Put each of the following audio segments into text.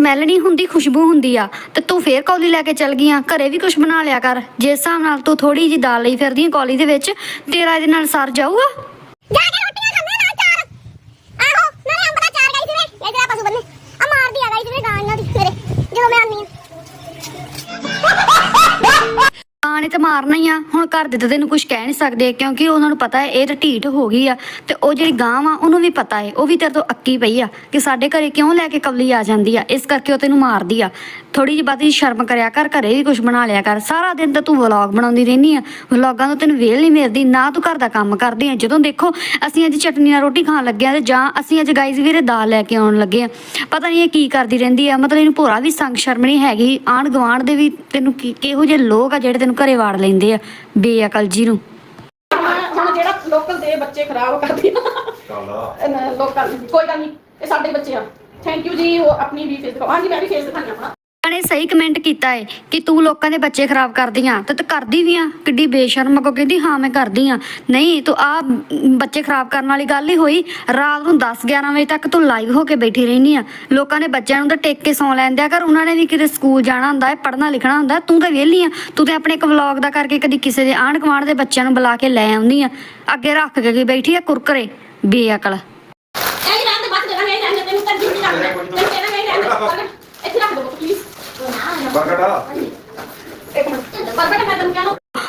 Smell ਨਹੀਂ ਹੁੰਦੀ, ਖੁਸ਼ਬੂ ਹੁੰਦੀ ਆ। ਤੇ ਤੂੰ ਫੇਰ ਕੌਲੀ ਲੈ ਕੇ ਚੱਲ ਗਈ ਆ ਘਰੇ ਵੀ ਕੁਝ ਬਣਾ ਲਿਆ ਕਰ। ਜਿਸ ਹਿਸਾਬ ਨਾਲ ਤੂੰ ਥੋੜੀ ਜੀ ਦਾਲ ਲਈ ਫਿਰਦੀ ਆ ਕੌਲੀ ਦੇ ਵਿੱਚ, ਤੇਰਾ ਇਹਦੇ ਨਾਲ ਸਰ ਜਾਊਗਾ? ਜਾ ਕੇ ਤੇ ਮਾਰਨਾ ਹੀ ਆ। ਹੁਣ ਘਰ ਦੇ ਤਾਂ ਤੈਨੂੰ ਕੁਝ ਕਹਿ ਨਹੀਂ ਸਕਦੇ, ਕਿਉਂਕਿ ਉਹਨਾਂ ਨੂੰ ਪਤਾ ਹੈ, ਇਹ ਤਾਂ ਢੀਠ ਹੋ ਗਈ ਆ। ਤੇ ਉਹ ਜਿਹੜੀ ਗਾਂ ਵਾ, ਉਹਨੂੰ ਵੀ ਪਤਾ ਹੈ, ਉਹ ਵੀ ਤੇਰੇ ਤੋਂ ਅੱਕੀ ਪਈ ਆ ਕਿ ਸਾਡੇ ਘਰੇ ਕਿਉਂ ਲੈ ਕੇ ਕਵਲੀ ਆ ਜਾਂਦੀ ਆ। ਇਸ ਕਰਕੇ ਉਹ ਤੈਨੂੰ ਮਾਰਦੀ ਆ। ਥੋੜੀ ਜਿਹੀ ਬਾਤੀ ਸ਼ਰਮ ਕਰਿਆ ਕਰ, ਘਰੇ ਵੀ ਕੁਝ ਬਣਾ ਲਿਆ ਕਰ। ਸਾਰਾ ਦਿਨ ਤਾਂ ਤੂੰ ਵਲੌਗ ਬਣਾਉਂਦੀ ਰਹਿਨੀ ਆ। ਵਲੌਗਾਂ ਤੋਂ ਤੈਨੂੰ ਵੇਲ ਨਹੀਂ ਮਿਲਦੀ, ਨਾ ਤੂੰ ਘਰ ਦਾ ਕੰਮ ਕਰਦੀ ਆ। ਜਦੋਂ ਦੇਖੋ, ਅਸੀਂ ਅੱਜ ਚਟਨੀ ਨਾਲ ਰੋਟੀ ਖਾਣ ਲੱਗੇ ਆ ਤੇ ਜਾਂ ਅਸੀਂ ਅੱਜ ਗਾਈਜ਼ ਵੀਰੇ ਦਾਲ ਲੈ ਕੇ ਆਉਣ ਲੱਗੇ ਆ। ਪਤਾ ਨਹੀਂ ਇਹ ਕੀ ਕਰਦੀ ਰਹਿੰਦੀ ਆ। ਮਤਲਬ ਇਹਨੂੰ ਭੋਰਾ ਵੀ ਸੰਗ ਸ਼ਰਮ ਨਹੀਂ ਹੈਗੀ। ਆਂਢ ਗੁਆਂਢ ਦੇ ਵੀ ਤੈਨੂੰ ਕੀ- ਕਿਹੋ ਜਿਹੇ ਲੋਕ ਆ ਜਿਹੜੇ ਤੈਨੂੰ ਘਰੇ ਵਾੜ ਲੈਂਦੇ ਆ ਬੇਅਕਲ ਜੀ ਨੂੰ। ਹੁਣ ਜਿਹੜਾ ਲੋਕਲ ਦੇ ਬੱਚੇ ਖਰਾਬ ਕਰਦੀ ਲੋਕਲ ਕੋਈ ਗੱਲ ਨਹੀਂ ਇਹ ਸਾਡੇ ਬੱਚੇ ਆ। ਥੈਂਕ ਯੂ ਜੀ ਉਹ ਆਪਣੀ ਵੀ ਫੇਸ ਦਿਖਾਓ। ਹਾਂਜੀ ਮੈਂ ਵੀ ਫੇਸ ਦਿਖਾਣੀ ਆਪਣਾ। ਨੇ ਸਹੀ ਕਮੈਂਟ ਕੀਤਾ ਏ ਕਿ ਤੂੰ ਲੋਕਾਂ ਦੇ ਬੱਚੇ ਖਰਾਬ ਕਰਦੀ ਆ, ਤੇ ਤੂੰ ਕਰਦੀ ਵੀ ਆ। ਕਿੱਡੀ ਬੇਸ਼ਰਮ ਕੋ ਕਹਿੰਦੀ, ਹਾਂ, ਮੈਂ ਕਰਦੀ ਆ। ਨਹੀਂ, ਤੂੰ ਆ ਬੱਚੇ ਖਰਾਬ ਕਰਨ ਵਾਲੀ ਗੱਲ ਹੀ ਹੋਈ। ਰਾਤ ਨੂੰ 10 11 ਵਜੇ ਤੱਕ ਤੂੰ ਲਾਈਵ ਹੋ ਕੇ ਬੈਠੀ ਰਹਿਨੀ ਆ। ਲੋਕਾਂ ਨੇ ਬੱਚਿਆਂ ਨੂੰ ਤਾਂ ਟੇਕ ਕੇ ਸੌਂ ਲੈਂਦਿਆ ਕਰ। ਉਹਨਾਂ ਨੇ ਵੀ ਕਿਤੇ ਸਕੂਲ ਜਾਣਾ ਹੁੰਦਾ ਹੈ ਪੜ੍ਹਨਾ ਲਿਖਣਾ ਹੁੰਦਾ ਤੂੰ ਤਾਂ ਵਿਹਲੀ ਆ। ਤੂੰ ਤੇ ਆਪਣੇ ਇੱਕ ਵਲੌਗ ਦਾ ਕਰਕੇ ਕਦੀ ਕਿਸੇ ਦੇ ਆਂਢ ਗੁਆਂਢ ਦੇ ਬੱਚਿਆਂ ਨੂੰ ਬੁਲਾ ਕੇ ਲੈ ਆਉਂਦੀ ਆ। ਅੱਗੇ ਰੱਖ ਕੇ ਬੈਠੀ ਆ ਕੁਰਕਰੇ। ਬੇਅਕਲ ਇਹ ਹੀ ਰਹਿਣ ਦੇ ਬਸ ਜਗ੍ਹਾ ਨਹੀਂ ਰਹਿਣ ਤੈਨੂੰ ਕੰਜੀ ਨਹੀਂ ਰੱਖਦਾ ਤੈਨੂੰ ਕਹਿਣਾ ਨਹੀਂ ਰਹਿਣ ਇੱਥੇ ਰੱਖ ਦੋ ਪਲੀਜ਼ ਬਰਗੜਾ ਇੱਕ ਮਿੰਟ ਪਰ ਬੇਟਾ ਮੈਂ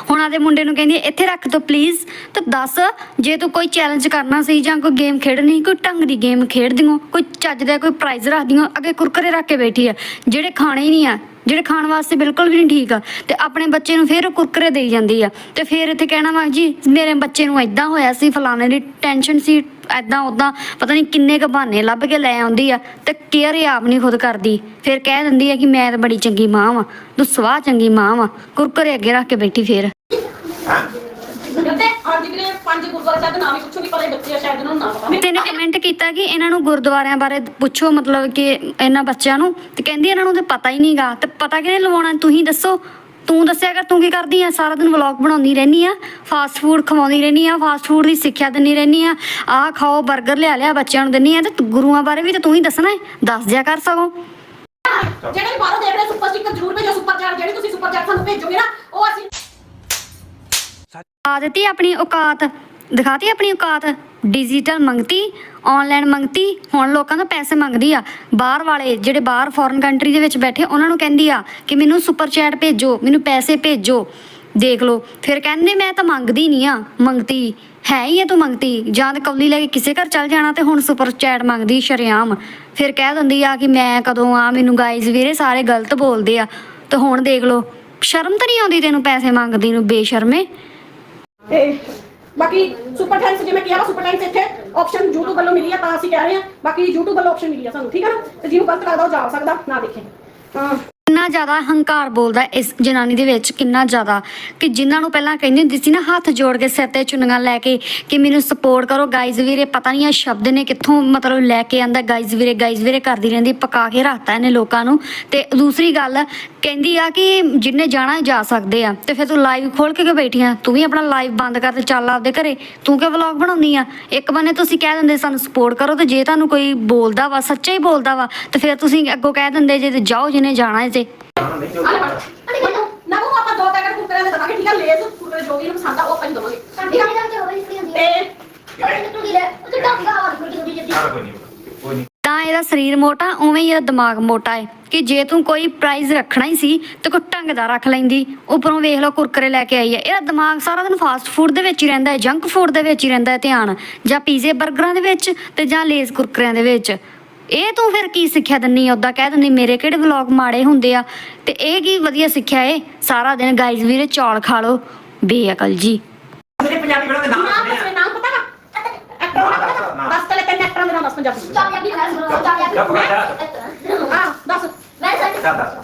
ਹੁਣ ਆਦੇ ਮੁੰਡੇ ਨੂੰ ਕਹਿੰਦੀ ਇੱਥੇ ਰੱਖ ਦੋ ਪਲੀਜ਼ ਤੇ ਦੱਸ, ਜੇ ਤੂੰ ਕੋਈ ਚੈਲੰਜ ਕਰਨਾ ਸੀ ਜਾਂ ਕੋਈ ਗੇਮ ਖੇਡਣੀ ਕੋਈ ਢੰਗ ਦੀ ਗੇਮ ਖੇਡਦੀ ਕੋਈ ਚੱਜ ਦਾ ਕੋਈ ਪ੍ਰਾਈਜ਼ ਰੱਖਦੀ ਅੱਗੇ ਕੁਰਕਰੇ ਰੱਖ ਕੇ ਬੈਠੀ ਆ ਜਿਹੜੇ ਖਾਣੇ ਹੀ ਨਹੀਂ ਆ, ਜਿਹੜੇ ਖਾਣ ਵਾਸਤੇ ਬਿਲਕੁਲ ਵੀ ਨਹੀਂ ਠੀਕ ਆ, ਤੇ ਆਪਣੇ ਬੱਚੇ ਨੂੰ ਫੇਰ ਕੁਰਕਰੇ ਦੇਈ ਜਾਂਦੀ ਆ। ਤੇ ਫਿਰ ਇੱਥੇ ਕਹਿਣਾ ਵਾ ਜੀ, ਮੇਰੇ ਬੱਚੇ ਨੂੰ ਐਦਾਂ ਹੋਇਆ ਸੀ, ਫਲਾਣੇ ਦੀ ਟੈਨਸ਼ਨ ਸੀ ਐਦਾਂ ਉਦਾਂ ਪਤਾ ਨਹੀਂ ਕਿੰਨੇ ਕ ਬਹਾਨੇ ਲੱਭ ਕੇ ਲੈ ਆਉਂਦੀ ਆ ਤੇ ਕੇਅਰ ਹੀ ਆਪ ਨਹੀਂ ਖੁਦ ਕਰਦੀ। ਫਿਰ ਕਹਿ ਦਿੰਦੀ ਆ ਕਿ ਮੈਂ ਤਾਂ ਬੜੀ ਚੰਗੀ ਮਾਂ ਵਾਂ ਤੂੰ ਸਵਾਹ ਚੰਗੀ ਮਾਂ ਵਾਂ ਕੁਰਕਰੇ ਅੱਗੇ ਰੱਖ ਕੇ ਬੈਠੀ ਫੇਰ। ਤੈਨੇ ਕਮੈਂਟ ਕੀਤਾ ਕਿ ਇਹਨਾਂ ਨੂੰ ਗੁਰਦੁਆਰਿਆਂ ਬਾਰੇ ਪੁੱਛੋ ਮਤਲਬ ਕਿ ਇਹਨਾਂ ਬੱਚਿਆਂ ਨੂੰ ਤੇ ਕਹਿੰਦੀ ਇਹਨਾਂ ਨੂੰ ਤੇ ਪਤਾ ਹੀ ਨਹੀਂਗਾ ਤੇ ਪਤਾ ਕਿਹਨੇ ਲਵਾਉਣਾ ਤੁਸੀਂ ਦੱਸੋ। ਤੂੰ ਦੱਸਿਆ ਕਰ ਤੂੰ ਕੀ ਕਰਦੀ ਆ? ਸਾਰਾ ਦਿਨ ਵਲੌਗ ਬਣਾਉਂਦੀ ਰਹਿਨੀ ਆ ਫਾਸਟ ਫੂਡ ਖਵਾਉਂਦੀ ਰਹਿਨੀ ਆ ਫਾਸਟ ਫੂਡ ਦੀ ਸਿੱਖਿਆ ਦਿੰਦੀ ਰਹਿਨੀ ਆ ਆਹ ਖਾਓ 버ਗਰ ਲਿਆ ਲਿਆ ਬੱਚਿਆਂ ਨੂੰ ਦਿੰਨੀ ਆ ਤੇ ਗੁਰੂਆਂ ਬਾਰੇ ਵੀ ਤੇ ਤੂੰ ਹੀ ਦੱਸਣਾ ਹੈ ਦੱਸ ਦਿਆ ਕਰ ਸਗੋਂ। ਜਿਹੜੇ ਬਾਹਰੋਂ ਦੇਖ ਰਹੇ ਸੁਪਰ ਸਟਿੱਕਰ ਜ਼ਰੂਰ ਭੇਜੋ ਸੁਪਰ ਚੈਟ ਜਿਹੜੀ ਤੁਸੀਂ ਸੁਪਰ ਚੈਟ ਸਾਨੂੰ ਭੇਜੋਗੇ ਨਾ ਉਹ ਅਸੀਂ ਆ ਦਿੱਤੀ ਆਪਣੀ ਔਕਾਤ ਦਿਖਾਤੀ ਆਪਣੀ ਔਕਾਤ। ਡਿਜੀਟਲ ਮੰਗਤੀ ਆਨਲਾਈਨ ਮੰਗਤੀ, ਹੁਣ ਲੋਕਾਂ ਤੋਂ ਪੈਸੇ ਮੰਗਦੀ ਆ। ਬਾਹਰ ਵਾਲੇ ਜਿਹੜੇ ਬਾਹਰ ਫੋਰਨ ਕੰਟਰੀ ਦੇ ਵਿੱਚ ਬੈਠੇ, ਉਹਨਾਂ ਨੂੰ ਕਹਿੰਦੀ ਆ ਕਿ ਮੈਨੂੰ ਸੁਪਰ ਚੈਟ ਭੇਜੋ, ਮੈਨੂੰ ਪੈਸੇ ਭੇਜੋ। ਦੇਖ ਲਓ, ਫਿਰ ਕਹਿੰਦੇ, ਮੈਂ ਤਾਂ ਮੰਗਦੀ ਨਹੀਂ ਆ। ਮੰਗਤੀ ਹੈ ਹੀ ਆ ਤੂੰ ਮੰਗਤੀ। ਜਾਂ ਤਾਂ ਕੌਲੀ ਲੈ ਕੇ ਕਿਸੇ ਘਰ ਚੱਲ ਜਾਣਾ ਤੇ ਹੁਣ ਸੁਪਰ ਚੈਟ ਮੰਗਦੀ, ਸ਼ਰੇਆਮ। ਫਿਰ ਕਹਿ ਦਿੰਦੀ ਆ ਕਿ ਮੈਂ ਕਦੋਂ ਆ, ਮੈਨੂੰ ਗਾਈਜ਼ ਵੀਰੇ ਸਾਰੇ ਗਲਤ ਬੋਲਦੇ ਆ। ਤੇ ਹੁਣ ਦੇਖ ਲਓ, ਸ਼ਰਮ ਤਾਂ ਨਹੀਂ ਆਉਂਦੀ ਤੈਨੂੰ ਪੈਸੇ ਮੰਗਦੀ ਨੂੰ, ਬੇਸ਼ਰਮੇ? ਬਾਕੀ ਸੁਪਰ ਥੈਂਕਸ ਜਿਵੇਂ ਕਿਹਾ ਵਾ ਸੁਪਰ ਥੈਂਕਸ ਇੱਥੇ ਆਪਸ਼ਨ YouTube ਵੱਲੋਂ ਮਿਲੀ ਆ, ਤਾਂ ਅਸੀਂ ਕਹਿ ਰਹੇ ਹਾਂ, ਬਾਕੀ YouTube ਵੱਲੋਂ ਆਪਸ਼ਨ ਮਿਲੀ ਆ ਸਾਨੂੰ, ਠੀਕ ਆ ਨਾ? ਤੇ ਜਿਹਨੂੰ ਗਲਤ ਲੱਗਦਾ ਉਹ ਜਾ ਸਕਦਾ, ਨਾ ਦੇਖੇ। ਹਾਂ ਕਿੰਨਾ ਜ਼ਿਆਦਾ ਹੰਕਾਰ ਬੋਲਦਾ ਇਸ ਜਨਾਨੀ ਦੇ ਵਿੱਚ, ਕਿੰਨਾ ਜ਼ਿਆਦਾ। ਕਿ ਜਿਨ੍ਹਾਂ ਨੂੰ ਪਹਿਲਾਂ ਕਹਿੰਦੀ ਹੁੰਦੀ ਸੀ ਨਾ, ਹੱਥ ਜੋੜ ਕੇ ਸਿਰ ਤੇ ਚੁੰਨੀਆਂ ਲੈ ਕੇ ਕਿ ਮੈਨੂੰ ਸਪੋਰਟ ਕਰੋ। ਗਾਈਜ਼ ਵੀਰੇ, ਪਤਾ ਨਹੀਂ ਆ ਸ਼ਬਦ ਨੇ ਕਿੱਥੋਂ ਮਤਲਬ ਲੈ ਕੇ ਆਂਦਾ। ਗਾਈਜ਼ ਵੀਰੇ ਗਾਈਜ਼ ਵੀਰੇ ਕਰਦੀ ਰਹਿੰਦੀ, ਪਕਾ ਕੇ ਰੱਖਤਾ ਇਹਨੇ ਲੋਕਾਂ ਨੂੰ। ਤੇ ਦੂਸਰੀ ਗੱਲ, ਕਹਿੰਦੀ ਆ ਕਿ ਜਿੰਨੇ ਜਾਣਾ ਜਾ ਸਕਦੇ ਆ, ਤੇ ਫਿਰ ਤੂੰ ਲਾਈਵ ਖੋਲ ਕੇ ਕਿਉਂ ਬੈਠੀ ਆ? ਤੂੰ ਵੀ ਆਪਣਾ ਲਾਈਵ ਬੰਦ ਕਰ ਤੇ ਚੱਲ ਆਪਦੇ ਘਰੇ। ਤੂੰ ਕਿ ਵਲੌਗ ਬਣਾਉਣੀ ਆ? ਇੱਕ ਬੰਨੇ ਤੁਸੀਂ ਕਹਿ ਦਿੰਦੇ ਸਾਨੂੰ ਸਪੋਰਟ ਕਰੋ ਤੇ ਜੇ ਤੁਹਾਨੂੰ ਕੋਈ ਬੋਲਦਾ ਵਾ, ਸੱਚਾ ਹੀ ਬੋਲਦਾ ਵਾ, ਤੇ ਫਿਰ ਤੁਸੀਂ ਅੱਗੋਂ ਕਹਿ ਦਿੰਦੇ ਜੇ ਜਾਓ, ਜਿਹਨੇ ਜਾਣਾ ਹੈ ਨਾ ਉਹ ਆਪਾਂ ਦੋ ਪੈਕਟ ਕੁਰਕਰੇ ਦੇ ਦਵਾਂਗੇ ਠੀਕ ਹੈ ਲੇਜ਼ ਕੁਰਕਰੇ ਜੋ। ਵੀ ਨੂੰ ਪਸੰਦ ਆ ਉਹ ਆਪਾਂ ਨੂੰ ਦਵਾਂਗੇ ਠੀਕ ਹੈ ਤੇ ਤਾਂ ਇਹਦਾ ਸਰੀਰ ਮੋਟਾ, ਉਵੇਂ ਹੀ ਇਹਦਾ ਦਿਮਾਗ ਮੋਟਾ ਹੈ ਕਿ ਜੇ ਤੂੰ ਕੋਈ ਪ੍ਰਾਈਜ਼ ਰੱਖਣਾ ਹੀ ਸੀ, ਤੇ ਕੋਈ ਢੰਗ ਦਾ ਰੱਖ ਲੈਂਦੀ। ਉੱਪਰੋਂ ਵੇਖ ਲਓ, ਕੁਰਕਰੇ ਲੈ ਕੇ ਆਈ ਹੈ ਇਹਦਾ ਦਿਮਾਗ ਸਾਰਾ ਦਿਨ ਫਾਸਟ ਫੂਡ ਦੇ ਵਿੱਚ ਹੀ ਰਹਿੰਦਾ ਹੈ ਜੰਕ ਫੂਡ ਦੇ ਵਿੱਚ ਹੀ ਰਹਿੰਦਾ ਹੈ ਧਿਆਨ। ਜਾਂ ਪੀਜ਼ੇ 버ਗਰਾਂ ਦੇ ਵਿੱਚ, ਤੇ ਜਾਂ ਲੇਜ਼ ਕੁਰਕਰਿਆਂ ਦੇ ਵਿੱਚ। ਇਹ ਤੂੰ ਫਿਰ ਕੀ ਸਿੱਖਿਆ ਦਿੰਨੀ ਆ? ਉਦਾਂ ਕਹਿ ਦਿੰਦੀ ਮੇਰੇ ਕਿਹੜੇ ਵਲੌਗ ਮਾੜੇ ਹੁੰਦੇ ਆ? ਤੇ ਇਹ ਕੀ ਵਧੀਆ ਸਿੱਖਿਆ ਏ? ਸਾਰਾ ਦਿਨ ਗਾਈਜ਼ ਵੀਰੇ ਚੌਲ ਖਾ ਲਓ। ਬੇਅਕਲ ਜੀ। ਮੇਰੇ ਪੰਜਾਬੀ ਨਾਮ ਨਾਮ ਪਤਾ ਵਾ? ਪੰਜਾਬੀ ਹਾਂ ਦੱਸ ਚੱਲ ਦੱਸ ਤੂੰ ਦੱਸ ਪਹਿਲਾਂ ਦੱਸ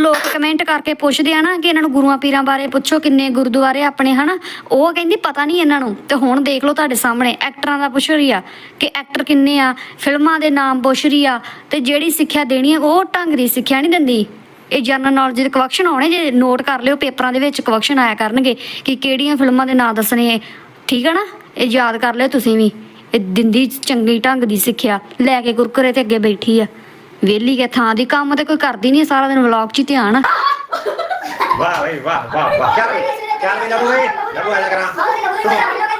ਲੋਕ ਕਮੈਂਟ ਕਰਕੇ ਪੁੱਛਦੇ ਆ ਨਾ ਕਿ ਇਹਨਾਂ ਨੂੰ ਗੁਰੂਆਂ ਪੀਰਾਂ ਬਾਰੇ ਪੁੱਛੋ, ਕਿੰਨੇ ਗੁਰਦੁਆਰੇ ਆਪਣੇ, ਹਨਾ? ਉਹ ਕਹਿੰਦੀ ਪਤਾ ਨਹੀਂ ਇਹਨਾਂ ਨੂੰ। ਤੇ ਹੁਣ ਦੇਖ ਲਓ ਤੁਹਾਡੇ ਸਾਹਮਣੇ ਐਕਟਰਾਂ ਦਾ ਪੁੱਛ ਰਹੀ ਆ ਕਿ ਐਕਟਰ ਕਿੰਨੇ ਆ, ਫਿਲਮਾਂ ਦੇ ਨਾਮ ਪੁੱਛ ਰਹੀ ਆ, ਤੇ ਜਿਹੜੀ ਸਿੱਖਿਆ ਦੇਣੀ ਹੈ ਉਹ ਢੰਗ ਦੀ ਸਿੱਖਿਆ ਨਹੀਂ ਦਿੰਦੀ। ਇਹ ਜਨਰਲ ਨੌਲੇਜ ਦੇ ਕੁਐਸਚਨ ਆਉਣੇ, ਜੇ ਨੋਟ ਕਰ ਲਿਓ, ਪੇਪਰਾਂ ਦੇ ਵਿੱਚ ਕੁਐਸਚਨ ਆਇਆ ਕਰਨਗੇ ਕਿ ਕਿਹੜੀਆਂ ਫਿਲਮਾਂ ਦੇ ਨਾਂ ਦੱਸਣੇ ਠੀਕ ਹੈ ਨਾ? ਇਹ ਯਾਦ ਕਰ ਲਿਓ ਤੁਸੀਂ ਵੀ। ਇਹ ਦਿੰਦੀ ਚੰਗੀ ਢੰਗ ਦੀ ਸਿੱਖਿਆ, ਲੈ ਕੇ ਕੁਰਕਰੇ ਤੇ ਅੱਗੇ ਬੈਠੀ ਆ। ਵਿਹਲੀ ਕੇ ਥਾਂ ਦੀ ਕੰਮ ਤੇ ਕੋਈ ਕਰਦੀ ਨਹੀਂ ਸਾਰਾ ਦਿਨ ਵਲੌਗ 'ਚ ਹੀ ਧਿਆਨ। ਵਾਹ ਬਈ ਵਾਹ ਵਾਹ ਵਾਹ। ਚੱਲ ਬਈ ਚੱਲ ਬਈ ਜਾਬੂ ਬਈ? ਜਾਬੂ ਆ ਕਰਾਂ।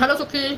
ਹੈਲੋ ਸੁੱਖੀ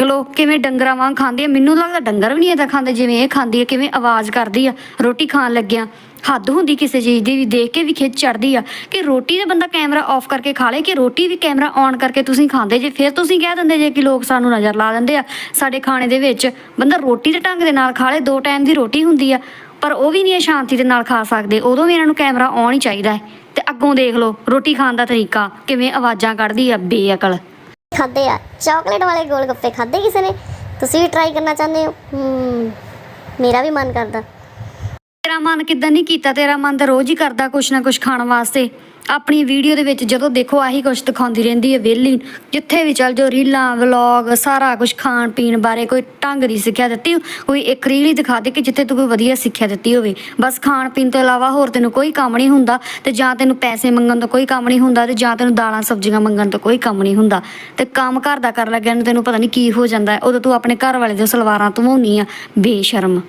ਚਲੋ ਕਿਵੇਂ ਡੰਗਰਾਂ ਵਾਂਗ ਖਾਂਦੀ ਆ ਮੈਨੂੰ ਲੱਗਦਾ ਡੰਗਰ ਵੀ ਨਹੀਂ ਏਦਾਂ ਖਾਂਦੇ ਜਿਵੇਂ ਇਹ ਖਾਂਦੀ ਆ ਕਿਵੇਂ ਆਵਾਜ਼ ਕਰਦੀ ਆ ਰੋਟੀ ਖਾਣ ਲੱਗਿਆ ਹੱਦ ਹੁੰਦੀ ਕਿਸੇ ਚੀਜ਼ ਦੀ ਵੀ, ਦੇਖ ਕੇ ਵੀ ਖਿੱਚ ਚੜਦੀ ਆ ਕਿ ਰੋਟੀ ਦੇ ਬੰਦਾ ਕੈਮਰਾ ਆਫ ਕਰਕੇ ਖਾ ਲੇ, ਕਿ ਰੋਟੀ ਵੀ ਕੈਮਰਾ ਔਨ ਕਰਕੇ ਤੁਸੀਂ ਖਾਂਦੇ ਜੇ, ਫਿਰ ਤੁਸੀਂ ਕਹਿ ਦਿੰਦੇ ਜੇ ਕਿ ਲੋਕ ਸਾਨੂੰ ਨਜ਼ਰ ਲਾ ਦਿੰਦੇ ਆ। ਸਾਡੇ ਖਾਣੇ ਦੇ ਵਿੱਚ ਬੰਦਾ ਰੋਟੀ ਦੇ ਢੰਗ ਦੇ ਨਾਲ ਖਾ ਲੇ, ਦੋ ਟਾਈਮ ਦੀ ਰੋਟੀ ਹੁੰਦੀ ਆ, ਪਰ ਉਹ ਵੀ ਨਹੀਂ ਸ਼ਾਂਤੀ ਦੇ ਨਾਲ ਖਾ ਸਕਦੇ। ਉਦੋਂ ਵੀ ਇਹਨਾਂ ਨੂੰ ਕੈਮਰਾ ਔਨ ਹੀ ਚਾਹੀਦਾ ਹੈ। ਤੇ ਅੱਗੋਂ ਦੇਖ ਲਓ, ਰੋਟੀ ਖਾਣ ਦਾ ਤਰੀਕਾ ਕਿਵੇਂ ਆਵਾਜ਼ਾਂ ਕੱਢਦੀ ਆ ਬੇਅਕਲ। ਖਾਦੇ ਆ ਚਾਕਲੇਟ ਵਾਲੇ ਗੋਲ ਗੱਪੇ ਖਾਦੇ ਕਿਸੇ ਨੇ? ਤੁਸੀਂ ਵੀ ਟਰਾਈ ਕਰਨਾ ਚਾਹੁੰਦੇ ਹੋ, ਮੇਰਾ ਵੀ ਮਨ ਕਰਦਾ। ਤੇਰਾ ਮਨ ਕਿਦਾਂ ਨਹੀਂ ਕੀਤਾ? ਤੇਰਾ ਮਨ ਤਾਂ ਰੋਜ਼ ਹੀ ਕਰਦਾ ਕੁਛ ਨਾ ਕੁਛ ਖਾਣ ਵਾਸਤੇ। ਆਪਣੀ ਵੀਡੀਓ ਦੇ ਵਿੱਚ ਜਦੋਂ ਦੇਖੋ, ਆਹੀ ਕੁਛ ਦਿਖਾਉਂਦੀ ਰਹਿੰਦੀ ਹੈ ਵਿਹਲੀ। ਜਿੱਥੇ ਵੀ ਚੱਲ ਜਾਓ, ਰੀਲਾਂ ਵਲੌਗ ਸਾਰਾ ਕੁਝ ਖਾਣ ਪੀਣ ਬਾਰੇ ਕੋਈ ਢੰਗ ਦੀ ਸਿੱਖਿਆ ਦਿੱਤੀ। ਕੋਈ ਇੱਕ ਰੀਲ ਹੀ ਦਿਖਾ ਦੇ ਕਿ ਜਿੱਥੇ ਤੂੰ ਕੋਈ ਵਧੀਆ ਸਿੱਖਿਆ ਦਿੱਤੀ ਹੋਵੇ। ਬਸ ਖਾਣ ਪੀਣ ਤੋਂ ਇਲਾਵਾ ਹੋਰ ਤੈਨੂੰ ਕੋਈ ਕੰਮ ਨਹੀਂ ਹੁੰਦਾ ਤੇ ਜਾਂ ਤੈਨੂੰ ਪੈਸੇ ਮੰਗਣ ਤੋਂ ਕੋਈ ਕੰਮ ਨਹੀਂ ਹੁੰਦਾ ਤੇ ਜਾਂ ਤੈਨੂੰ ਦਾਲਾਂ, ਸਬਜ਼ੀਆਂ ਮੰਗਣ ਤੋਂ ਕੋਈ ਕੰਮ ਨਹੀਂ ਹੁੰਦਾ। ਤੇ ਕੰਮ ਘਰ ਦਾ ਕਰ ਲੱਗਿਆ ਨੂੰ ਤੈਨੂੰ ਪਤਾ ਨਹੀਂ ਕੀ ਹੋ ਜਾਂਦਾ। ਉਦੋਂ ਤੂੰ ਆਪਣੇ ਘਰ ਵਾਲੇ ਦੇ ਸਲਵਾਰਾਂ ਧਵਾਉਣੀ ਆ। ਬੇਸ਼ਰਮ।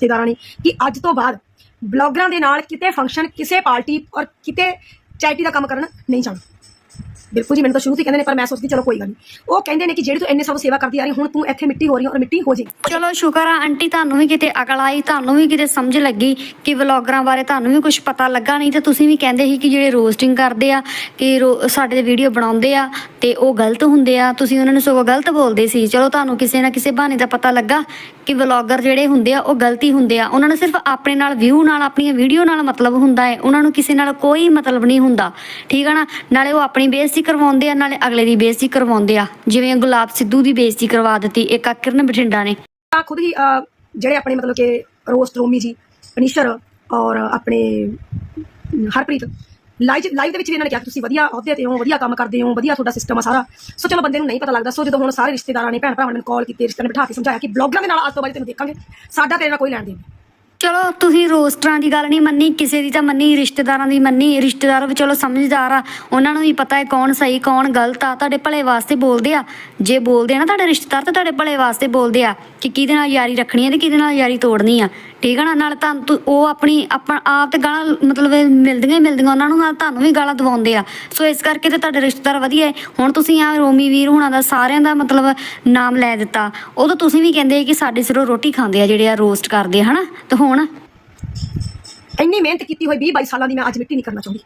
ਰਿਸ਼ਤੇਦਾਰਾਂ ਨੇ ਕਿ ਅੱਜ ਤੋਂ ਬਾਅਦ ਬਲੌਗਰਾਂ ਦੇ ਨਾਲ ਕਿਤੇ ਫੰਕਸ਼ਨ ਕਿਸੇ ਪਾਰਟੀ ਔਰ ਕਿਤੇ ਚੈਰਿਟੀ ਦਾ ਕੰਮ ਕਰਨ ਨਹੀਂ ਜਾਣਾ। ਬਿਲਕੁਲ ਜੀ, ਮੈਨੂੰ ਤਾਂ ਸ਼ੁਰੂ ਤੋਂ ਕਹਿੰਦੇ ਨੇ, ਪਰ ਮੈਂ ਸੋਚਦੀ ਚਲੋ ਕੋਈ ਗੱਲ ਨਹੀਂ। ਉਹ ਕਹਿੰਦੇ ਨੇ ਕਿ ਜਿਹੜੀ ਤੂੰ ਇੰਨੇ ਸਾਲ ਸੇਵਾ ਕਰਦੀ ਆ ਰਹੀ, ਹੁਣ ਤੂੰ ਇੱਥੇ ਮਿੱਟੀ ਹੋ ਰਹੀ ਔਰ ਮਿੱਟੀ ਹੋ ਜੇ। ਚਲੋ, ਸ਼ੁਕਰ ਆ ਆਂਟੀ, ਤੁਹਾਨੂੰ ਵੀ ਕਿਤੇ ਅਕਲ ਆਈ, ਤੁਹਾਨੂੰ ਵੀ ਕਿਤੇ ਸਮਝ ਲੱਗੀ ਕਿ ਵਲੌਗਰਾਂ ਬਾਰੇ ਤੁਹਾਨੂੰ ਵੀ ਕੁਝ ਪਤਾ ਲੱਗਾ ਨਹੀਂ, ਤੇ ਤੁਸੀਂ ਵੀ ਕਹਿੰਦੇ ਸੀ ਕਿ ਜਿਹੜੇ ਰੋਸਟਿੰਗ ਕਰਦੇ ਆ, ਕਿ ਸਾਡੇ ਤੇ ਵੀਡੀਓ ਬਣਾਉਂਦੇ ਆ, ਤੇ ਉਹ ਗਲਤ ਹੁੰਦੇ ਆ। ਤੁਸੀਂ ਉਹਨਾਂ ਨੂੰ ਸਗੋਂ ਗਲਤ ਬੋਲਦੇ ਸੀ। ਚਲੋ, ਤੁਹਾਨੂੰ ਕਿਸੇ ਨਾ ਕਿਸੇ ਬਹਾਨੇ ਦਾ ਪਤਾ ਲੱਗਾ ਕਿ ਵਲੌਗਰ ਜਿਹੜੇ ਹੁੰਦੇ ਆ, ਉਹ ਗਲਤੀ ਹੁੰਦੇ ਆ। ਉਹਨਾਂ ਨੂੰ ਸਿਰਫ ਆਪਣੇ ਨਾਲ ਵਿਊ ਨਾਲ, ਆਪਣੀਆਂ ਵੀਡੀਓ ਨਾਲ ਮਤਲਬ ਹੁੰਦਾ ਹੈ। ਉਹਨਾਂ ਨੂੰ ਕਿਸੇ ਨਾਲ ਕੋਈ ਮਤਲਬ ਨਹੀਂ ਹੁੰਦਾ। ਠੀਕ ਆ ਨਾ? ਨਾਲੇ ਉਹ ਆਪਣੀ ਬੇਇੱਜ਼ਤੀ ਕਰਵਾਉਂਦੇ ਆ, ਨਾਲੇ ਅਗਲੇ ਦੀ ਬੇਇੱਜ਼ਤੀ ਕਰਵਾਉਂਦੇ ਆ। ਜਿਵੇਂ ਗੁਲਾਬ ਸਿੱਧੂ ਦੀ ਬੇਇੱਜ਼ਤੀ ਕਰਵਾ ਦਿੱਤੀ, ਇੱਕ ਆ ਕਿਰਨ ਬਠਿੰਡਾ ਨੇ। ਤਾਂ ਖੁਦ ਹੀ ਜਿਹੜੇ ਆਪਣੇ ਮਤਲਬ ਕਿ ਰੋਸਟ ਰੋਮੀ ਜੀ ਅਨੀਸ਼ਰ ਔਰ ਆਪਣੇ ਹਰਪ੍ਰੀਤ ਲਾਈਵ ਲਾਈਵ ਦੇ ਵਿੱਚ ਵੀ ਇਹਨਾਂ ਨੇ ਕਿਹਾ ਕਿ ਤੁਸੀਂ ਵਧੀਆ ਅਹੁਦੇ ਤੇ ਹੋ, ਵਧੀਆ ਕੰਮ ਕਰਦੇ ਹੋ, ਵਧੀਆ ਤੁਹਾਡਾ ਸਿਸਟਮ ਆ ਸਾਰਾ। ਸੋ ਚਲੋ ਬੰਦੇ ਨੂੰ ਨਹੀਂ ਪਤਾ ਲੱਗਦਾ। ਸੋ ਜਦੋਂ ਹੁਣ ਸਾਰੇ ਰਿਸ਼ਤੇਦਾਰਾਂ ਨੇ ਭੈਣ ਭਰਾਵਾਂ ਨੇ ਕਾਲ ਕੀਤੀ ਰਿਸ਼ਤੇ ਨੇ ਬਿਠਾ ਕੇ ਸਮਝਾਇਆ ਕਿ ਬਲੌਗਰਾਂ ਦੇ ਨਾਲ ਅੱਜ ਤੋਂ ਬਾਅਦ ਤੈਨੂੰ ਦੇਖਾਂਗੇ। ਸਾਡਾ ਤੇਰੇ ਨਾਲ ਕੋਈ ਲੈਣ ਦੇਣ ਚਲੋ, ਤੁਸੀਂ ਰੋਸਟਰਾਂ ਦੀ ਗੱਲ ਨਹੀਂ ਮੰਨੀ, ਕਿਸੇ ਦੀ ਤਾਂ ਮੰਨੀ, ਰਿਸ਼ਤੇਦਾਰਾਂ ਦੀ ਮੰਨੀ। ਰਿਸ਼ਤੇਦਾਰ ਵੀ ਚਲੋ ਸਮਝਦਾਰ ਆ। ਉਹਨਾਂ ਨੂੰ ਵੀ ਪਤਾ ਹੈ ਕੌਣ ਸਹੀ, ਕੌਣ ਗਲਤ ਆ। ਤੁਹਾਡੇ ਭਲੇ ਵਾਸਤੇ ਬੋਲਦੇ ਆ। ਜੇ ਬੋਲਦੇ ਆ ਨਾ ਤੁਹਾਡੇ ਰਿਸ਼ਤੇਦਾਰ, ਤਾਂ ਤੁਹਾਡੇ ਭਲੇ ਵਾਸਤੇ ਬੋਲਦੇ ਆ ਕਿ ਕਿਹਦੇ ਨਾਲ ਯਾਰੀ ਰੱਖਣੀ ਹੈ ਤੇ ਕਿਹਦੇ ਨਾਲ ਯਾਰੀ ਤੋੜਨੀ ਆ। ਠੀਕ ਆ ਨਾ ਨਾਲ ਤਾਂ ਉਹ ਆਪਣੀ ਆਪਣਾ ਆਪ ਤੇ ਗਾਲਾਂ ਮਤਲਬ ਮਿਲਦੀਆਂ ਹੀ ਮਿਲਦੀਆਂ, ਉਹਨਾਂ ਨੂੰ ਨਾਲ ਤੁਹਾਨੂੰ ਵੀ ਗਾਲਾਂ ਦਵਾਉਂਦੇ ਆ। ਸੋ ਇਸ ਕਰਕੇ ਤੇ ਤੁਹਾਡੇ ਰਿਸ਼ਤੇਦਾਰ ਵਧੀਆ ਹੈ। ਹੁਣ ਤੁਸੀਂ ਆ ਰੋਮੀ ਵੀਰ ਹੁਣਾਂ ਦਾ ਸਾਰਿਆਂ ਦਾ ਮਤਲਬ ਨਾਮ ਲੈ ਦਿੱਤਾ। ਉਦੋਂ ਤੁਸੀਂ ਵੀ ਕਹਿੰਦੇ ਕਿ ਸਾਡੇ ਸਿਰੋਂ ਰੋਟੀ ਖਾਂਦੇ ਆ ਜਿਹੜੇ ਆ ਰੋਸਟ ਕਰਦੇ ਆ, ਹਨਾ? ਤੇ ਹੁਣ? ਇੰਨੀ ਮਿਹਨਤ ਕੀਤੀ ਹੋਈ 20 22 ਸਾਲਾਂ ਦੀ ਮੈਂ ਅੱਜ ਮਿੱਟੀ ਨਹੀਂ ਕਰਨਾ ਚਾਹੁੰਦੀ।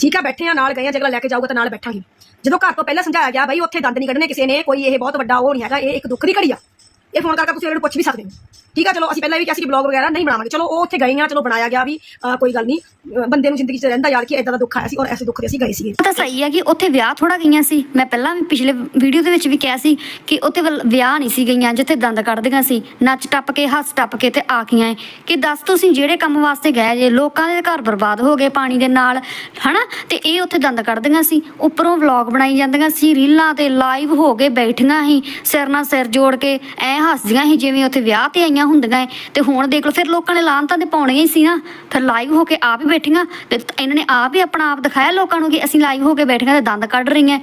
ਠੀਕ ਆ, ਬੈਠੇ ਆ, ਨਾਲ ਗਏ ਆ ਜਗਲਾ ਲੈ ਕੇ ਜਾਊਗਾ ਤਾਂ ਨਾਲ ਬੈਠਾਂਗੇ। ਜਦੋਂ ਘਰ ਤੋਂ ਪਹਿਲਾਂ ਸਮਝਾਇਆ ਗਿਆ, ਬਈ ਉੱਥੇ ਦੰਦ ਨਹੀਂ ਕੱਢਣੇ ਕਿਸੇ ਨੇ, ਕੋਈ ਇਹ ਬਹੁਤ ਵੱਡਾ ਉਹ ਨਹੀਂ ਹੈਗਾ, ਇਹ ਇੱਕ ਦੁੱਖ ਦੀ ਘੜੀ ਆ। ਇਹ ਫੋਨ ਕਰਕੇ ਤੁਸੀਂ ਇਹਨਾਂ ਨੂੰ ਪੁੱਛ ਵੀ ਸਕਦੇ ਹੋ। ਠੀਕ ਆ, ਚਲੋ ਅਸੀਂ ਪਹਿਲਾਂ ਵੀ ਕਿਹਾ ਸੀ ਕਿ ਬਲੌਗ ਵਗੈਰਾ ਨਹੀਂ ਬਣਾਵਾਂਗੇ। ਚਲੋ ਉਹ ਉੱਥੇ ਗਏ ਆ, ਚਲੋ ਬਣਾਇਆ ਗਿਆ ਵੀ ਕੋਈ ਗੱਲ ਨਹੀਂ। ਬੰਦੇ ਨੂੰ ਜ਼ਿੰਦਗੀ 'ਚ ਰਹਿੰਦਾ ਯਾਦ ਕਿ ਇਦਾਂ ਦਾ ਦੁੱਖ ਆਇਆ ਸੀ ਔਰ ਐਸੇ ਦੁੱਖ ਦੇ ਅਸੀਂ ਗਏ ਸੀਗੇ। ਤਾਂ ਸਹੀ ਹੈ ਕਿ ਉੱਥੇ ਵਿਆਹ ਥੋੜਾ ਗਈਆਂ ਸੀ। ਮੈਂ ਪਹਿਲਾਂ ਵੀ ਪਿਛਲੇ ਵੀਡੀਓ ਦੇ ਵਿੱਚ ਵੀ ਕਿਹਾ ਸੀ ਕਿ ਉੱਥੇ ਵਿਆਹ ਨਹੀਂ ਸੀ ਗਈਆਂ, ਜਿੱਥੇ ਦੰਦ ਕੱਢਦੀਆਂ ਸੀ। ਨੱਚ ਟੱਪ ਕੇ, ਹੱਸ ਟੱਪ ਕੇ ਤੇ ਆ ਗਈਆਂ ਕਿ ਦੱਸ ਤੁਸੀਂ ਜਿਹੜੇ ਕੰਮ ਵਾਸਤੇ ਗਏ ਜੇ, ਲੋਕਾਂ ਦੇ ਘਰ ਬਰਬਾਦ ਹੋ ਗਏ ਪਾਣੀ ਦੇ ਨਾਲ, ਹਨਾ? ਤੇ ਇਹ ਉੱਥੇ ਦੰਦ ਕੱਢਦੀਆਂ ਸੀ। ਉੱਪਰੋਂ ਵਲੌਗ ਬਣਾਈ ਜਾਂਦੀਆਂ ਸੀ, ਰੀਲਾਂ ਤੇ ਲਾਈਵ ਹੋ ਕੇ ਬੈਠੀਆਂ ਸੀ, ਸਿਰ ਨਾਲ ਸਿਰ ਜੋੜ ਕੇ, ਐ ਹੱਸਦੀਆਂ ਸੀ ਜਿਵੇਂ ਉੱਥੇ ਵਿਆਹ ਤੇ ਆਈਆਂ ਹੁੰਦੀਆਂ ਏ। ਤੇ ਹੁਣ ਦੇਖ ਲਓ, ਫਿਰ ਲੋਕਾਂ ਨੇ ਲਾਂਤਾਂ ਤੇ ਪਾਉਣੀਆਂ ਹੀ ਸੀ ਨਾ। ਫਿਰ ਲਾਈਵ ਹੋ ਕੇ ਆਪ ਹੀ ਬੈਠੀਆਂ। ਤੇ ਇਹਨਾਂ ਨੇ ਆਪ ਹੀ ਆਪਣਾ ਆਪ ਦਿਖਾਇਆ ਲੋਕਾਂ ਨੂੰ ਕਿ ਅਸੀਂ ਲਾਈਵ ਹੋ ਕੇ ਬੈਠੀਆਂ ਤੇ ਦੰਦ ਕੱਢ ਰਹੀਆਂ।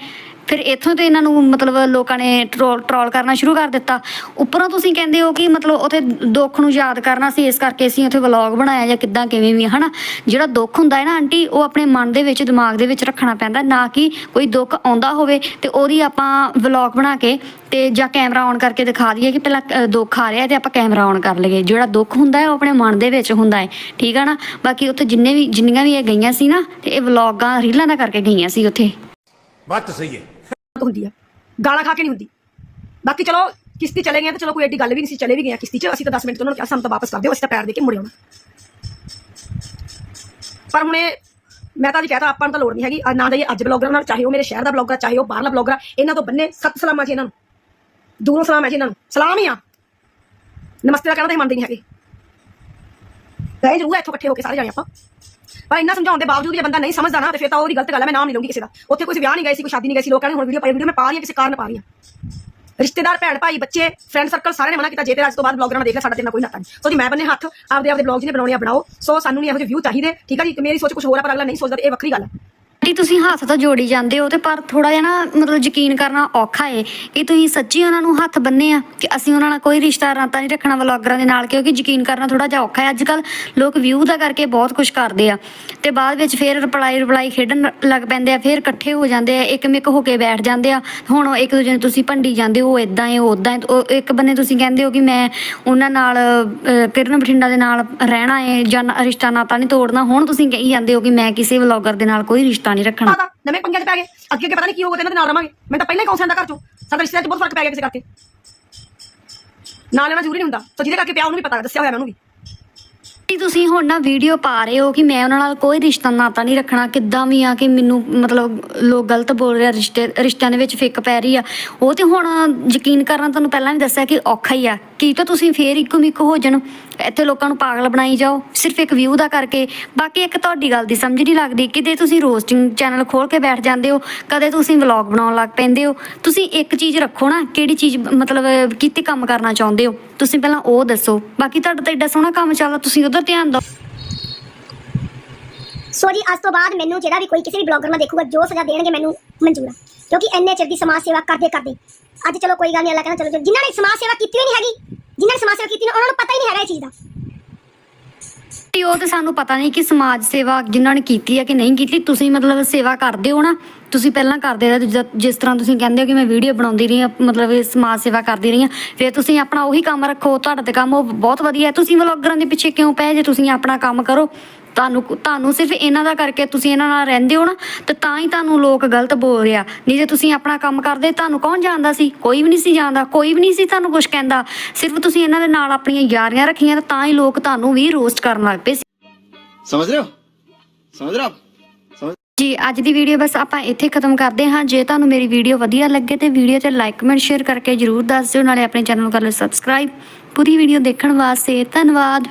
ਫਿਰ ਇੱਥੋਂ ਤੇ ਇਹਨਾਂ ਨੂੰ ਮਤਲਬ ਲੋਕਾਂ ਨੇ ਟਰੋਲ ਟਰੋਲ ਕਰਨਾ ਸ਼ੁਰੂ ਕਰ ਦਿੱਤਾ। ਉੱਪਰੋਂ ਤੁਸੀਂ ਕਹਿੰਦੇ ਹੋ ਕਿ ਮਤਲਬ ਉੱਥੇ ਦੁੱਖ ਨੂੰ ਯਾਦ ਕਰਨਾ ਸੀ, ਇਸ ਕਰਕੇ ਅਸੀਂ ਉੱਥੇ ਵਲੌਗ ਬਣਾਇਆ ਜਾਂ ਕਿੱਦਾਂ ਕਿਵੇਂ ਵੀ, ਹਨਾ? ਜਿਹੜਾ ਦੁੱਖ ਹੁੰਦਾ ਹੈ ਨਾ ਆਂਟੀ, ਉਹ ਆਪਣੇ ਮਨ ਦੇ ਵਿੱਚ, ਦਿਮਾਗ ਦੇ ਵਿੱਚ ਰੱਖਣਾ ਪੈਂਦਾ, ਨਾ ਕਿ ਕੋਈ ਦੁੱਖ ਆਉਂਦਾ ਹੋਵੇ ਤੇ ਉਹਦੀ ਆਪਾਂ ਵਲੌਗ ਬਣਾ ਕੇ ਤੇ ਜਾਂ ਕੈਮਰਾ ਔਨ ਕਰਕੇ ਦਿਖਾ ਦਈਏ ਕਿ ਪਹਿਲਾਂ ਦੁੱਖ ਆ ਰਿਹਾ ਤੇ ਆਪਾਂ ਕੈਮਰਾ ਔਨ ਕਰ ਲਈਏ। ਜਿਹੜਾ ਦੁੱਖ ਹੁੰਦਾ ਹੈ, ਉਹ ਆਪਣੇ ਮਨ ਦੇ ਵਿੱਚ ਹੁੰਦਾ ਹੈ, ਠੀਕ ਆ ਨਾ? ਬਾਕੀ ਉੱਥੇ ਜਿੰਨੇ ਵੀ, ਜਿੰਨੀਆਂ ਵੀ ਇਹ ਗਈਆਂ ਸੀ ਨਾ, ਤੇ ਇਹ ਵਲੌਗਾਂ ਰੀਲਾਂ ਦਾ ਕਰਕੇ ਗਈਆਂ ਸੀ ਉੱਥੇ। ਬਾਤ ਸਹੀ ਹੈ। ਹੁੰਦੀ ਆ। ਗਾਲਾਂ ਖਾ ਕੇ ਨਹੀਂ ਹੁੰਦੀ। ਬਾਕੀ ਚਲੋ ਕਿਸ਼ਤੀ ਚਲੇ ਗਏ ਤਾਂ ਚਲੋ ਕੋਈ ਐਡੀ ਗੱਲ ਵੀ ਨਹੀਂ ਸੀ ਚਲੇ ਵੀ ਗਏ ਕਿਸ਼ਤੀ 'ਚ। ਅਸੀਂ ਤਾਂ 10 ਮਿੰਟ ਤੋਂ ਉਹਨਾਂ ਨੂੰ ਕਿਹਾ ਸਾਨੂੰ ਤਾਂ ਵਾਪਸ ਕਰ ਦਿਓ ਅਸੀਂ ਤਾਂ ਪੈਰ ਦੇ ਕੇ ਮੁੜ ਆਉਣਾ। ਪਰ ਹੁਣੇ ਮੈਂ ਤਾਂ ਜੀ ਕਹਤਾ ਆਪਾਂ ਨੂੰ ਤਾਂ ਲੋੜ ਨਹੀਂ ਹੈਗੀ। ਨਾ ਦਾ ਇਹ ਅੱਜ ਬਲੌਗਰ ਨਾਲ ਚਾਹੇ ਉਹ ਮੇਰੇ ਸ਼ਹਿਰ ਦਾ ਬਲੌਗਰ ਆ, ਚਾਹੇ ਉਹ ਬਾਹਰਲਾ ਬਲੌਗਰ ਆ, ਇਹਨਾਂ ਤੋਂ ਬੰਨੇ ਸੱਤ ਸਲਾਮਾਂ ਜੀ ਇਹਨਾਂ ਨੂੰ। ਦੂਰੋਂ ਸਲਾਮ ਹੈ ਜੀ ਇਹਨਾਂ ਨੂੰ। ਸਲਾਮ ਹੀ ਆ। ਨਮਸਤੇ ਦਾ ਕਹਿਣਾ ਤਾਂ ਮੰਨਦੇ ਨਹੀਂ ਹੈਗੇ। ਗਏ ਜਰੂਰ ਇੱਥੋਂ ਇਕੱਠੇ ਹੋ ਕੇ ਸਾਰੇ ਜਾਣੇ ਆਪਾਂ। ਪਰ ਇੰਨਾ ਸਮਝਾਉਣ ਦੇ ਬਾਵਜੂਦ ਜੇ ਬੰਦਾ ਨਹੀਂ ਸਮਝਦਾ ਨਾ, ਤੇ ਫਿਰ ਤਾਂ ਉਹਦੀ ਗਲਤ ਗੱਲ ਹੈ ਮੈਂ ਨਾਮ ਨਹੀਂ ਲਊਂਗੀ ਕਿਸੇ ਦਾ। ਉੱਥੇ ਕੋਈ ਵਿਆਹ ਨਹੀਂ ਗਏ ਸੀ, ਕੋਈ ਸ਼ਾਦੀ ਨਹੀਂ ਗਈ ਸੀ, ਲੋਕਾਂ ਨੇ ਹੁਣ ਵੀਡੀਓ ਪਾਈ ਵੀਡੀਓ ਮੈਂ ਪਾ ਰਹੀ ਹਾਂ, ਕਿਸੇ ਕਾਰਨ ਪਾ ਰਹੀ ਹਾਂ। ਰਿਸ਼ਤੇਦਾਰ, ਭੈਣ, ਭਾਈ, ਬੱਚੇ ਫਰੈਂਡ ਸਰਕਲ ਸਾਰਿਆਂ ਨੇ ਮਨਾ ਕੀਤਾ, ਜੇ ਤੇ ਅੱਜ ਤੋਂ ਬਾਅਦ ਬਲੌਗਰਾਂ ਨਾਲ ਦੇਖ ਲੈ ਸਾਡਾ ਤੇਰੇ ਨਾਲ ਕੋਈ ਨਾਤਾ ਨਹੀਂ। ਸੋ ਜੀ ਮੈਂ ਬੰਨੇ ਹੱਥ ਆਪਦੇ ਆਪਦੇ ਬਲੌਗ ਜਿਹਨੇ ਬਣਾਉਣੇ ਆ, ਬਣਾਓ। ਸੋ ਸਾਨੂੰ ਨਹੀਂ ਇਹੋ ਜਿਹੇ ਵਿਊ ਚਾਹੀਦੇ। ਠੀਕ ਆ ਜੀ? ਤੇ ਮੇਰੀ ਸੋਚ ਕੁਝ ਹੋਰ ਆ, ਪਰ ਅਗਲਾ ਨਹੀਂ ਸੋਚਦਾ, ਤੇ ਇਹ ਵੱਖਰੀ ਗੱਲ ਹੈ ਕਿ ਤੁਸੀਂ ਹੱਥ ਤਾਂ ਜੋੜੀ ਜਾਂਦੇ ਹੋ ਤੇ ਪਰ ਥੋੜਾ ਜਿਹਾ ਨਾ ਮਤਲਬ ਯਕੀਨ ਕਰਨਾ ਔਖਾ ਏ ਕਿ ਤੁਸੀਂ ਸੱਚੀ ਉਹਨਾਂ ਨੂੰ ਹੱਥ ਬੰਨੇ ਆ ਕਿ ਅਸੀਂ ਉਹਨਾਂ ਨਾਲ ਕੋਈ ਰਿਸ਼ਤਾ ਨਾਤਾ ਨਹੀਂ ਰੱਖਣਾ ਵਲੌਗਰਾਂ ਦੇ ਨਾਲ ਕਿਉਂਕਿ ਯਕੀਨ ਕਰਨਾ ਥੋੜਾ ਜਿਹਾ ਔਖਾ ਹੈ ਅੱਜ ਕੱਲ ਲੋਕ ਵਿਊ ਦਾ ਕਰਕੇ ਬਹੁਤ ਕੁਝ ਕਰਦੇ ਆ ਤੇ ਬਾਅਦ ਵਿੱਚ ਫੇਰ ਰਿਪਲਾਈ ਰਿਪਲਾਈ ਖੇਡਣ ਲੱਗ ਪੈਂਦੇ ਆ, ਫੇਰ ਇਕੱਠੇ ਹੋ ਜਾਂਦੇ ਆ ਇੱਕ ਮਿੱਕ ਹੋ ਕੇ ਬੈਠ ਜਾਂਦੇ ਆ। ਹੁਣ ਇੱਕ ਦੂਜੇ ਨੂੰ ਤੁਸੀਂ ਭੰਡੀ ਜਾਂਦੇ ਹੋ ਇਦਾਂ ਏ ਉਦਾਂ ਹੈ ਉਹ ਇੱਕ ਬੰਨੇ ਤੁਸੀਂ ਕਹਿੰਦੇ ਹੋ ਕਿ ਮੈਂ ਉਹਨਾਂ ਨਾਲ ਕਿਰਨ ਬਠਿੰਡਾ ਦੇ ਨਾਲ ਰਹਿਣਾ ਏ ਜਾਂ ਰਿਸ਼ਤਾ ਨਾਤਾ ਨਹੀਂ ਤੋੜਨਾ। ਹੁਣ ਤੁਸੀਂ ਕਹੀ ਜਾਂਦੇ ਹੋ ਕਿ ਮੈਂ ਕਿਸੇ ਵਲੌਗਰ ਦੇ ਨਾਲ ਕੋਈ ਰਿਸ਼ਤਾ ਨਹੀਂ ਰੱਖਣਾ। ਪਤਾ ਨਵੇਂ ਪੰਗਿਆਂ 'ਚ ਪੈ ਗਏ। ਅੱਗੇ ਅੱਗੇ ਪਤਾ ਨਹੀਂ ਕੀ ਹੋਊਗਾ ਤੇ ਇਹਨਾਂ ਦੇ ਨਾਲ ਰਵਾਂਗੇ। ਮੈਂ ਤਾਂ ਪਹਿਲਾਂ ਹੀ ਕੌਂਸਿਆਂ ਦਾ ਘਰ ਚੋਂ। ਸਾਡਾ ਰਿਸ਼ਤੇ 'ਚ ਬਹੁਤ ਫ਼ਰਕ ਪੈ ਗਿਆ ਕਿਸੇ ਕਰਕੇ। ਨਾਲ ਲੈਣਾ ਜ਼ਰੂਰੀ ਨਹੀਂ ਹੁੰਦਾ। ਸੋ ਜਿਹਦੇ ਕਰਕੇ ਪਿਆ ਉਹਨੂੰ ਵੀ ਪਤਾ, ਦੱਸਿਆ ਹੋਇਆ ਮੈਨੂੰ ਵੀ। ਕਿ ਤੁਸੀਂ ਹੁਣ ਨਾ ਵੀਡੀਓ ਪਾ ਰਹੇ ਹੋ ਕਿ ਮੈਂ ਉਹਨਾਂ ਨਾਲ ਕੋਈ ਰਿਸ਼ਤਾ ਨਾਤਾ ਨਹੀਂ ਰੱਖਣਾ, ਕਿੱਦਾਂ ਵੀ ਆ ਕਿ ਮੈਨੂੰ ਮਤਲਬ ਲੋਕ ਗਲਤ ਬੋਲ ਰਹੇ ਰਿਸ਼ਤੇ, ਰਿਸ਼ਤਿਆਂ ਦੇ ਵਿੱਚ ਫਿੱਕ ਪੈ ਰਹੀ ਆ। ਉਹ ਤੇ ਹੁਣ ਯਕੀਨ ਕਰਨਾ ਤੁਹਾਨੂੰ ਪਹਿਲਾਂ ਵੀ ਦੱਸਿਆ ਕਿ ਔਖਾ ਹੀ ਆ। ਕੀ ਤਾਂ ਤੁਸੀਂ ਫੇਰ ਇੱਕੋ ਮਿੱਕ ਹੋ ਜਾਣ। ਇੱਥੇ ਲੋਕਾਂ ਨੂੰ ਪਾਗਲ ਬਣਾਈ ਜਾਓ, ਸਿਰਫ ਇੱਕ ਵਿਊ ਦਾ ਕਰਕੇ। ਬਾਕੀ ਇੱਕ ਤੁਹਾਡੀ ਗੱਲ ਦੀ ਸਮਝ ਨਹੀਂ ਲੱਗਦੀ ਕਿਤੇ ਤੁਸੀਂ ਰੋਸਟਿੰਗ ਚੈਨਲ ਖੋਲ ਕੇ ਬੈਠ ਜਾਂਦੇ ਹੋ, ਕਦੇ ਤੁਸੀਂ ਵਲੌਗ ਬਣਾਉਣ ਲੱਗ ਪੈਂਦੇ ਹੋ। ਤੁਸੀਂ ਇੱਕ ਚੀਜ਼ ਰੱਖੋ ਨਾ, ਕਿਹੜੀ ਚੀਜ਼ ਮਤਲਬ ਕਿਤੇ ਕੰਮ ਕਰਨਾ ਚਾਹੁੰਦੇ ਹੋ। ਤੁਸੀਂ ਪਹਿਲਾਂ ਉਹ ਦੱਸੋ। ਬਾਕੀ ਤੁਹਾਡਾ ਤਾਂ ਏਡਾ ਸੋਹਣਾ ਕੰਮ ਚੱਲਦਾ, ਤੁਸੀਂ ਉਧਰ ਧਿਆਨ ਦਿਓ। ਸੋ ਜੀ ਅੱਜ ਤੋਂ ਬਾਅਦ ਮੈਨੂੰ ਜਿਹੜਾ ਵੀ ਕੋਈ ਕਿਸੇ ਵੀ ਬਲੌਗਰ ਨਾਲ ਦੇਖੂਗਾ, ਜੋ ਸਜ਼ਾ ਦੇਣਗੇ ਮੈਨੂੰ ਮਨਜ਼ੂਰ ਆ। ਕਿਉਂਕਿ ਇੰਨੇ ਚਿਰ ਦੀ ਸਮਾਜ ਸੇਵਾ ਕਰਦੇ ਕਰਦੇ। ਅੱਜ ਚਲੋ ਕੋਈ ਗੱਲ ਨਹੀਂ ਅੱਲਾ ਕਹਿੰਦਾ ਚਲੋ ਚਲੋ। ਜਿਨ੍ਹਾਂ ਨੇ ਸਮਾਜ ਸੇਵਾ ਕੀਤੀ ਹੋਈ ਨਹੀਂ ਹੈਗੀ, ਜਿਨ੍ਹਾਂ ਨੇ ਸਮਾਜ ਸੇਵਾ ਕੀਤੀ ਨਹੀਂ ਉਹਨਾਂ ਨੂੰ ਪਤਾ ਹੀ ਨਹੀਂ ਹੈਗਾ ਇਹ ਚੀਜ਼ ਦਾ। ਉਹ ਤੇ ਸਾਨੂੰ ਪਤਾ ਨਹੀਂ ਕਿ ਸਮਾਜ ਸੇਵਾ ਜਿਨ੍ਹਾਂ ਨੇ ਕੀਤੀ ਹੈ ਕਿ ਨਹੀਂ ਕੀਤੀ। ਤੁਸੀਂ ਮਤਲਬ ਸੇਵਾ ਕਰਦੇ ਹੋ ਨਾ, ਤੁਸੀਂ ਪਹਿਲਾਂ ਕਰਦੇ ਰਹੇ ਜਿ- ਜਿਸ ਤਰ੍ਹਾਂ ਤੁਸੀਂ ਕਹਿੰਦੇ ਹੋ ਕਿ ਮੈਂ ਵੀਡੀਓ ਬਣਾਉਂਦੀ ਰਹੀ ਹਾਂ, ਮਤਲਬ ਇਹ ਸਮਾਜ ਸੇਵਾ ਕਰਦੀ ਰਹੀ ਹਾਂ, ਫਿਰ ਤੁਸੀਂ ਆਪਣਾ ਉਹੀ ਕੰਮ ਰੱਖੋ, ਤੁਹਾਡਾ ਤੇ ਕੰਮ ਉਹ ਬਹੁਤ ਵਧੀਆ ਹੈ। ਤੁਸੀਂ ਵਲੌਗਰਾਂ ਦੇ ਪਿੱਛੇ ਕਿਉਂ ਪਏ ਜੇ? ਤੁਸੀਂ ਆਪਣਾ ਕੰਮ ਕਰੋ। ਤੁਹਾਨੂੰ ਤੁਹਾਨੂੰ ਸਿਰਫ ਇਹਨਾਂ ਦਾ ਕਰਕੇ ਤੁਸੀਂ ਇਹਨਾਂ ਨਾਲ ਰਹਿੰਦੇ ਹੋ ਨਾ ਤੇ ਤਾਂ ਹੀ ਤੁਹਾਨੂੰ ਲੋਕ ਗਲਤ ਬੋਲ ਰਿਹਾ। ਨਹੀਂ ਜੇ ਤੁਸੀਂ ਆਪਣਾ ਕੰਮ ਕਰਦੇ ਤੁਹਾਨੂੰ ਕੌਣ ਜਾਣਦਾ ਸੀ? ਕੋਈ ਵੀ ਨਹੀਂ ਸੀ ਜਾਣਦਾ ਕੋਈ ਵੀ ਨਹੀਂ ਸੀ ਤੁਹਾਨੂੰ ਕੁਝ ਕਹਿੰਦਾ। ਸਿਰਫ ਤੁਸੀਂ ਇਹਨਾਂ ਦੇ ਨਾਲ ਆਪਣੀਆਂ ਯਾਰੀਆਂ ਰੱਖੀਆਂ ਤਾਂ ਹੀ ਲੋਕ ਤੁਹਾਨੂੰ ਵੀ ਰੋਸਟ ਕਰਨ ਲੱਗ ਪਏ ਸੀ। ਸਮਝ ਰਹੇ ਹੋ? ਸਮਝ ਰਹੇ ਹੋ ਜੀ ਅੱਜ ਦੀ ਵੀਡੀਓ ਬਸ ਆਪਾਂ ਇੱਥੇ ਖਤਮ ਕਰਦੇ ਹਾਂ। ਜੇ ਤੁਹਾਨੂੰ ਮੇਰੀ ਵੀਡੀਓ ਵਧੀਆ ਲੱਗੇ ਤੇ ਵੀਡੀਓ ਤੇ ਲਾਈਕ ਕਮੈਂਟ ਸ਼ੇਅਰ ਕਰਕੇ ਜਰੂਰ ਦੱਸ ਦਿਓ। ਨਾਲੇ ਆਪਣੇ ਚੈਨਲ ਨੂੰ ਕਰ ਲਓ ਸਬਸਕ੍ਰਾਈਬ ਪੂਰੀ ਵੀਡੀਓ ਦੇਖਣ ਵਾਸਤੇ ਧੰਨਵਾਦ।